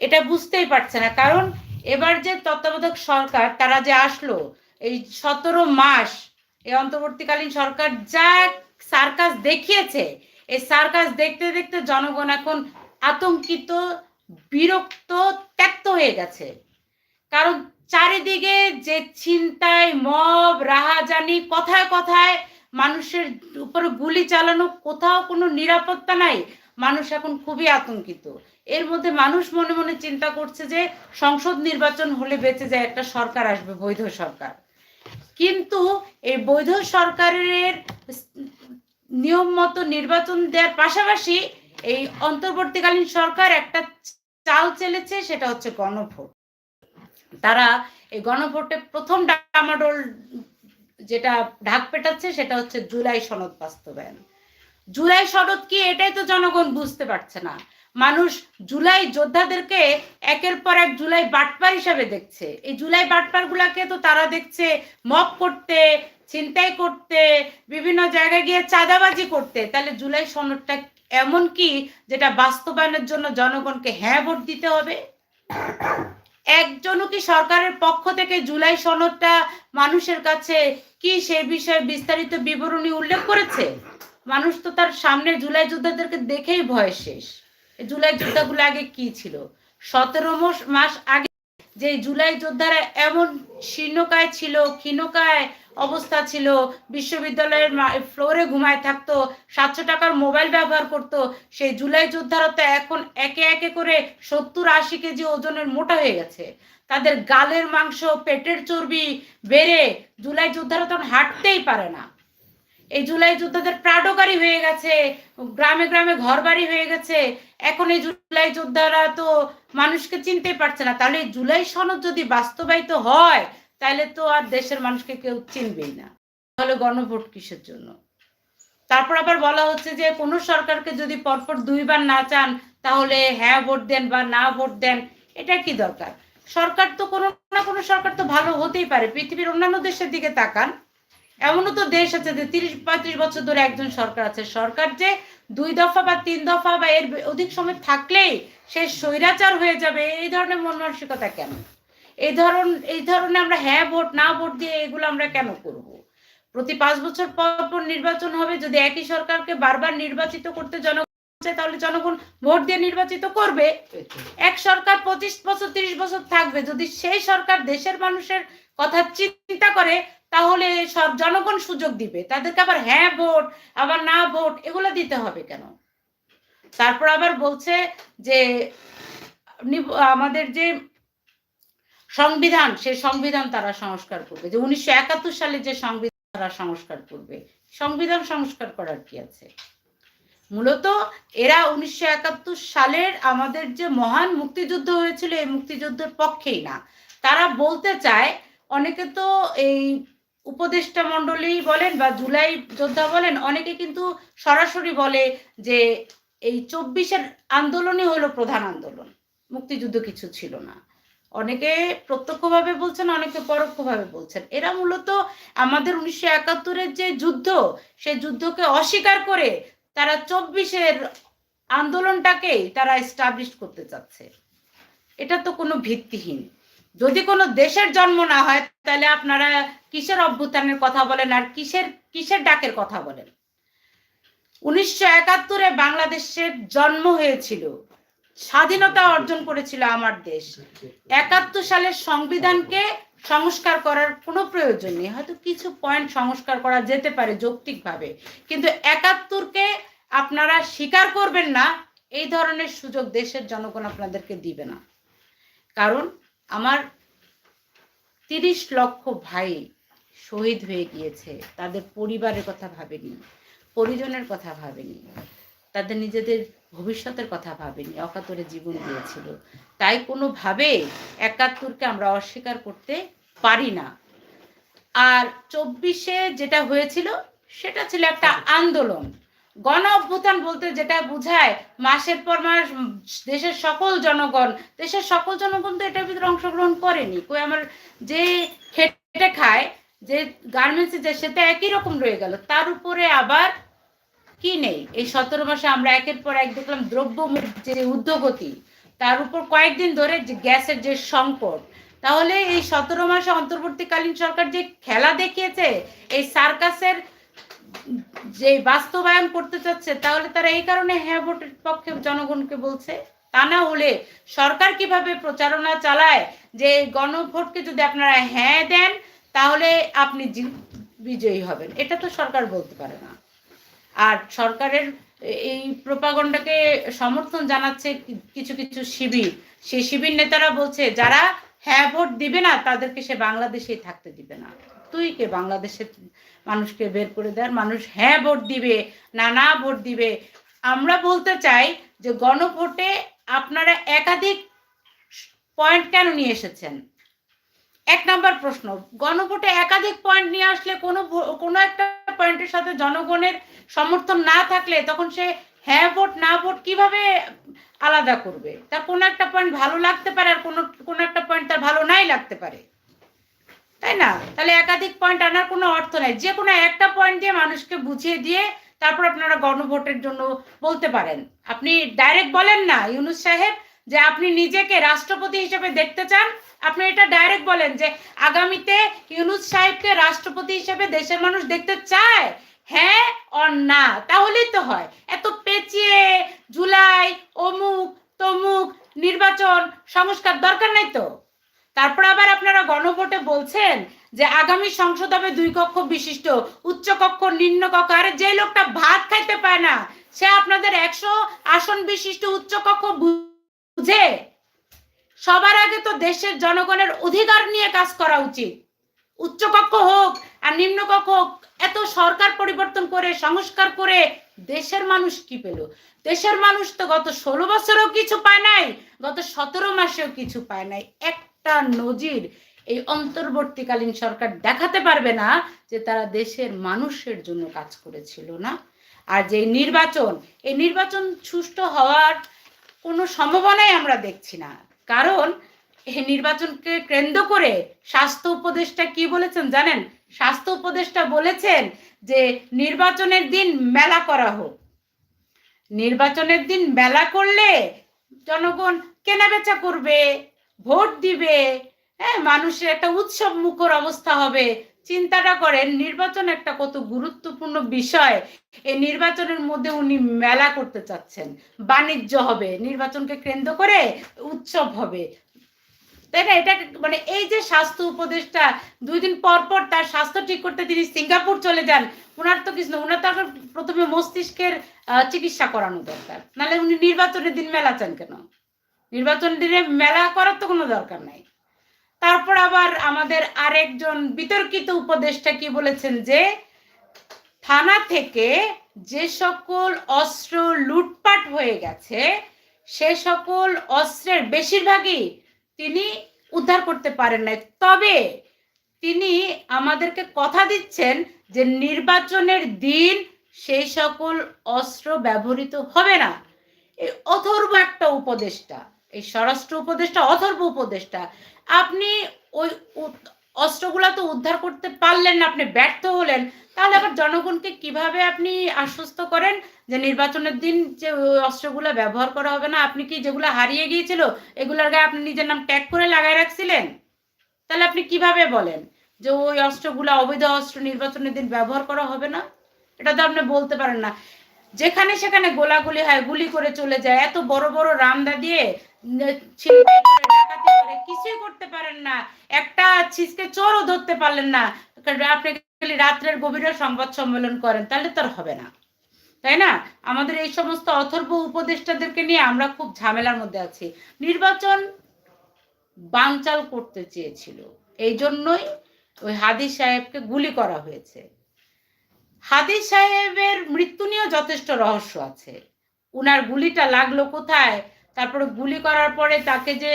এটা বুঝতেই পারছে না। কারণ এবার যে তত্ত্বাবধায়ক সরকার, তারা যে আসলো, এই সতেরো মাস এই অন্তর্বর্তীকালীন সরকার যা সার্কাস দেখিয়েছে, এই সার্কাস দেখতে দেখতে জনগণ এখন আতঙ্কিত, বিরক্ত, ত্যক্ত হয়ে গেছে। কারণ চারিদিকে যে চিন্তায় মব, রাহাজানি, কথায় কথায় মানুষের উপরে গুলি চালানো, কোথাও কোনো নিরাপত্তা নাই। মানুষ এখন খুবই আতঙ্কিত। এর মধ্যে মানুষ মনে মনে চিন্তা করছে যে, সংসদ নির্বাচন হলে বেঁচে যায় একটা সরকার আসবে, বৈধ সরকার। কিন্তু এই বৈধ সরকারের নিয়ম মতো নির্বাচন দেওয়ার পাশাপাশি এই অন্তর্বর্তীকালীন সরকার একটা চাল চেলেছে, সেটা হচ্ছে গণভোট। তারা এই গণভোটে প্রথম ডামাডোল যেটা ঢাক পেটাচ্ছে, সেটা হচ্ছে জুলাই সনদ বাস্তবায়ন। জুলাই সনদ কি এটাই তো জনগণ বুঝতে পারছে না। মানুষ জুলাই যোদ্ধাদেরকে একের পর এক জুলাই বাটপার হিসাবে দেখছে। এই জুলাই বাটপার গুলাকে তো তারা দেখছে মপ করতে, ছিনতাই করতে, বিভিন্ন জায়গায় গিয়ে চাঁদাবাজি করতে। তাহলে জুলাই সনদটা এমন কি যেটা বাস্তবায়নের জন্য জনগণকে হ্যাঁ ভোট দিতে হবে? একজনও কি সরকারের পক্ষ থেকে জুলাই সনদটা মানুষের কাছে কি সে বিষয়ে বিস্তারিত বিবরণী উল্লেখ করেছে? মানুষ তো তার সামনে জুলাই যোদ্ধাদেরকে দেখেই ভয় শেষ। জুলাই যোদ্ধাগুলো আগে কি ছিল? সতেরো মাস আগে যে জুলাই যোদ্ধারা এমন শীর্ণকায় ছিল, ক্ষীণকায় অবস্থা ছিল, বিশ্ববিদ্যালয়ের ফ্লোরে ঘুমায় থাকতো, সাতশো টাকার মোবাইল ব্যবহার করত, সেই জুলাই যোদ্ধারা তো এখন একে একে করে সত্তর আশি কেজি ওজনের মোটা হয়ে গেছে। তাদের গালের মাংস, পেটের চর্বি বেড়ে জুলাই যোদ্ধারা তখন হাঁটতেই পারে না। এই জুলাই যোদ্ধাদের প্রাডো হয়ে গেছে, গ্রামে গ্রামে ঘর বাড়ি হয়ে গেছে। এখন এই জুলাই যোদ্ধারা তো মানুষকে চিনতে পারছে না। তাহলে জুলাই সনদ যদি বাস্তবায়িত হয়, তাহলে তো আর দেশের মানুষকে কেউ চিনবেই না। তাহলে গণভোট কিসের জন্য? তারপর আবার বলা হচ্ছে যে, কোনো সরকারকে যদি পরপর দুইবার না চান, তাহলে হ্যাঁ ভোট দেন বা না ভোট দেন, এটা কি দরকার? সরকার তো কোনো না কোনো সরকার তো ভালো হতেই পারে। পৃথিবীর অন্যান্য দেশের দিকে তাকান এমনও তো দেশ আছে যে তিরিশ, পঁয়ত্রিশ বছর ধরে একজন সরকার আছে। সরকার যে দুই দফা বা তিন দফা বা এর অধিক সময় থাকলেই সে স্বৈরাচার হয়ে যাবে, এই ধরনের মন মানসিকতা কেন? এই ধরন, এই ধরনের আমরা হ্যাঁ ভোট, না ভোট দিয়ে এগুলো আমরা কেন করব? প্রতি পাঁচ বছর পর পর নির্বাচন হবে, যদি একই সরকারকে বারবার নির্বাচিত করতে জনগণ চায়, তাহলে জনগণ ভোট দিয়ে নির্বাচিত করবে। এক সরকার পঁচিশ বছর, তিরিশ বছর থাকবে, যদি সেই সরকার দেশের মানুষের কথা চিন্তা করে তাহলে সব জনগণ সুযোগ দিবে। তাদেরকে আবার হ্যাঁ ভোট, আবার না ভোট, এগুলো দিতে হবে কেন? তারপর আবার বলছে যে আমাদের যে সংবিধান, সে সংবিধান তারা সংস্কার করবে। যে উনিশশো একাত্তর সালে যে সংবিধান তারা সংস্কার করবে, সংবিধান সংস্কার করার কি আছে? মূলত এরা উনিশশো একাত্তর সালের আমাদের যে মহান মুক্তিযুদ্ধ হয়েছিল, এই মুক্তিযুদ্ধের পক্ষেই না। তারা বলতে চায়, অনেকে তো এই উপদেষ্টা মন্ডলী বলেন বা জুলাই যোদ্ধা বলেন, অনেকে কিন্তু সরাসরি বলে যে এই চব্বিশের আন্দোলনই হলো প্রধান আন্দোলন, মুক্তিযুদ্ধ কিছু ছিল না। অনেকে প্রত্যক্ষভাবে বলছেন, অনেকে পরোক্ষভাবে বলছেন। এরা মূলত আমাদের উনিশশো একাত্তরের যে যুদ্ধ সেই যুদ্ধকে অস্বীকার করে তারা চব্বিশের আন্দোলনটাকেই তারা এস্টাবলিশ করতে চাচ্ছে। এটা তো কোনো ভিত্তিহীন। যদি কোনো দেশের জন্ম না হয়, তাহলে আপনারা কিসের অভ্যুত্থানের কথা বলেন আর কিসের কিসের ডাকের কথা বলেন? উনিশশো একাত্তরে বাংলাদেশের জন্ম হয়েছিল, স্বাধীনতা অর্জন করেছিল আমার দেশ। একাত্তর সালের সংবিধানকে সংস্কার করার কোনো প্রয়োজন নেই। হয়তো কিছু পয়েন্ট সংস্কার করা যেতে পারে যৌক্তিকভাবে, কিন্তু একাত্তরকে আপনারা স্বীকার করবেন না, এই ধরনের সুযোগ দেশের জনগণ আপনাদেরকে দিবে না। কারণ আমার তিরিশ লক্ষ ভাই শহীদ হয়ে গিয়েছে। তাদের পরিবারের কথা ভাবেনি, পরিজনের কথা ভাবেনি, তাদের নিজেদের ভবিষ্যতের কথা ভাবেনি, অকাতরে জীবন দিয়েছিল। তাই কোনোভাবে একাত্তরকে আমরা অস্বীকার করতে পারি না। আর চব্বিশে যেটা হয়েছিল, সেটা ছিল একটা আন্দোলন। গণ অভ্যুত্থান বলতে যেটা বোঝায়, মাসের পর মাস দেশের সকল জনগণ, দেশের সকল জনগণ তো এটার ভিতরে অংশগ্রহণ করেনি। কই আমার যে খেটে খায়, যে গার্মেন্টসে যে সেটা একই রকম রয়ে গেল। তার উপরে আবার কি নেই? এই সতেরো মাসে আমরা একের পর এক দেখলাম দ্রব্য যে উদ্যোগতি তার উপর কয়েকদিন ধরে যে গ্যাসের যে সংকট, তাহলে এই সতেরো মাসে অন্তর্বর্তীকালীন সরকার যে খেলা দেখিয়েছে, এই সার্কাসের যে বাস্তবায়ন করতে চাচ্ছে, তাহলে তারা এই কারণে হ্যাঁ ভোটের পক্ষে জনগণকে বলছে। তা না হলে সরকার কীভাবে প্রচারণা চালায় যে গণভোটকে যদি আপনারা হ্যাঁ দেন, তাহলে আপনি বিজয়ী হবেন। এটা তো সরকার বলতে পারে না। আর সরকারের এই প্রপাগন্ডাকে সমর্থন জানাচ্ছে কিছু কিছু শিবির। সেই শিবির নেতারা বলছে, যারা হ্যাঁ ভোট দিবে না, তাদেরকে সে বাংলাদেশেই থাকতে দিবে না। তুই কে বাংলাদেশের মানুষকে বের করে দেয় মানুষ হ্যাঁ ভোট দিবে, না না ভোট দিবে। আমরা বলতে চাই যে গণভোটে আপনারা একাধিক পয়েন্ট কেন নিয়ে এসেছেন? এক নাম্বার প্রশ্ন, গণভোটে একাধিক পয়েন্ট নিয়ে আসলে কোনো কোনো একটা পয়েন্টের সাথে জনগণের সমর্থন না থাকলে তখন সে হ্যাঁ ভোট, না ভোট কীভাবে আলাদা করবে? তার কোনো একটা পয়েন্ট ভালো লাগতে পারে আর কোনো কোনো একটা পয়েন্ট তার ভালো নাই লাগতে পারে। তাই না? তাহলে একাধিক পয়েন্ট আনার কোনো অর্থ নাই। যে কোনো একটা পয়েন্ট দিয়ে মানুষকে বুঝিয়ে দিয়ে তারপর আপনারা গণভোটের জন্য বলতে পারেন। আপনি ডাইরেক্ট বলেন না, ইউনুস সাহেব, যে আপনি নিজেকে রাষ্ট্রপতি হিসেবে দেখতে চান। আপনি এটা ডাইরেক্ট বলেন যে আগামীতে ইউনুস সাহেবকে রাষ্ট্রপতি হিসেবে দেশের মানুষ দেখতে চায়? হ্যাঁ অর না? তাহলেই তো হয়। এত পেঁচিয়ে, জুলাই, অমুক, তমুক, নির্বাচন, সংস্কার দরকার নাই তো? তারপর আবার আপনারা গণভোটে বলছেন যে আগামী সংসদ হবে দুই কক্ষ বিশিষ্ট, উচ্চ কক্ষ, নিম্ন কক্ষ। আরে যে লোকটা ভাত খাইতে পায় না, সে আপনাদের একশো আসন বিশিষ্ট, উচ্চ কক্ষ বুঝে। সবার আগে তো দেশের জনগণের অধিকার নিয়ে কাজ করা উচিত। উচ্চ কক্ষ হোক আর নিম্ন কক্ষ হোক, এত সরকার পরিবর্তন করে, সংস্কার করে দেশের মানুষ কি পেল? দেশের মানুষ তো গত ষোলো বছরেও কিছু পায় নাই, গত সতেরো মাসেও কিছু পায় নাই। একটা নজির এই অন্তর্বর্তীকালীন সরকার দেখাতে পারবে না যে তারা দেশের মানুষের জন্য কাজ করেছিল না। আর যে নির্বাচন, এই নির্বাচন সুষ্ঠু হওয়ার কোনো সম্ভাবনাই আমরা দেখছি না। কারণ এই নির্বাচনকে কেন্দ্র করে স্বাস্থ্য উপদেষ্টা কি বলেছেন জানেন? স্বাস্থ্য উপদেষ্টা বলেছেন যে নির্বাচনের দিন মেলা করা হোক। নির্বাচনের দিন মেলা করলে জনগণ কেনাবেচা করবে। ভোট দিবে। হ্যাঁ মানুষের একটা উৎসব মুখর অবস্থা হবে। চিন্তাটা করেন, নির্বাচন একটা কত গুরুত্বপূর্ণ বিষয়। এই নির্বাচনের মধ্যে উনি মেলা করতে চাচ্ছেন। বাণিজ্য হবে, নির্বাচনকে কেন্দ্র করে উৎসব হবে। তাই না? এটা মানে এই যে স্বাস্থ্য উপদেষ্টা, দুই দিন পর পর তার স্বাস্থ্য ঠিক করতে তিনি সিঙ্গাপুর চলে যান ওনার তো কিছু ওনার তো প্রথমে মস্তিষ্কের চিকিৎসা করানো দরকার। নাহলে উনি নির্বাচনের দিন মেলা চান কেন? নির্বাচনের দিনে মেলা করার তো কোনো দরকার নাই। তারপর আবার আমাদের আরেকজন বিতর্কিত উপদেষ্টা কি বলেছেন যে, থানা থেকে যে সকল অস্ত্র লুটপাট হয়ে গেছে, সে সকল অস্ত্রের বেশিরভাগই তিনি উদ্ধার করতে পারেন নাই। তবে তিনি আমাদেরকে কথা দিচ্ছেন যে, নির্বাচনের দিন সেই সকল অস্ত্র ব্যবহৃত হবে না। এই অথর্ব একটা উপদেষ্টা এই স্বরাষ্ট্র উপদেষ্টা, অথর্ব উপদেষ্টা, আপনি ওই অস্ত্রগুলা তো উদ্ধার করতে পারলেন না, আপনি ব্যর্থ হলেন, তাহলে আবার জনগণকে কীভাবে আপনি আশ্বস্ত করেন যে নির্বাচনের দিন যে অস্ত্রগুলো ব্যবহার করা হবে না? আপনি কি যেগুলো হারিয়ে গিয়েছিল, এগুলোর গায়ে আপনি নিজের নাম ট্যাগ করে লাগাই রাখছিলেন? তাহলে আপনি কীভাবে বলেন যে ওই অস্ত্রগুলো, অবৈধ অস্ত্র নির্বাচনের দিন ব্যবহার করা হবে না? এটা তো আপনি বলতে পারেন না। যেখানে সেখানে গোলাগুলি, হয়, গুলি করে চলে যায়, এত বড় বড় রামদা দিয়ে ছিনতাই কিছুই করতে পারেন না। একটা ছিচকে চোরও ধরতে পারলেন না। আপনি খালি রাত্রের গভীরে সংবাদ সম্মেলন করেন, তাহলে তো আর হবে না। তাই না? আমাদের এই সমস্ত অথর্ব উপদেষ্টাদেরকে নিয়ে আমরা খুব ঝামেলার মধ্যে আছি। নির্বাচন বানচাল করতে চেয়েছিল। এই জন্যই ওই হাদি সাহেবকে গুলি করা হয়েছে। হাদি সাহেবের মৃত্যু নিয়েও যথেষ্ট রহস্য আছে। উনার গুলিটা লাগল কোথায়? তারপরে গুলি করার পরে তাকে যে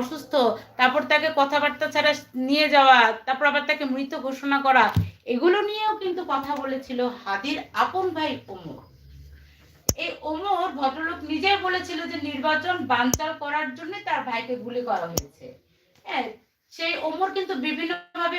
অসুস্থ, তারপর তাকে কথাবার্তা ছাড়া নিয়ে যাওয়া, তারপর আবার তাকে মৃত ঘোষণা করা, এগুলো নিয়েও কিন্তু কথা বলেছিল হাদির আপন ভাই ওমর। এই ওমর ভদ্রলোক নিজেই বলেছিল যে নির্বাচন বানচাল করার জন্য তার ভাইকে গুলি করা হয়েছে। হ্যাঁ সেই ওমর কিন্তু বিভিন্নভাবে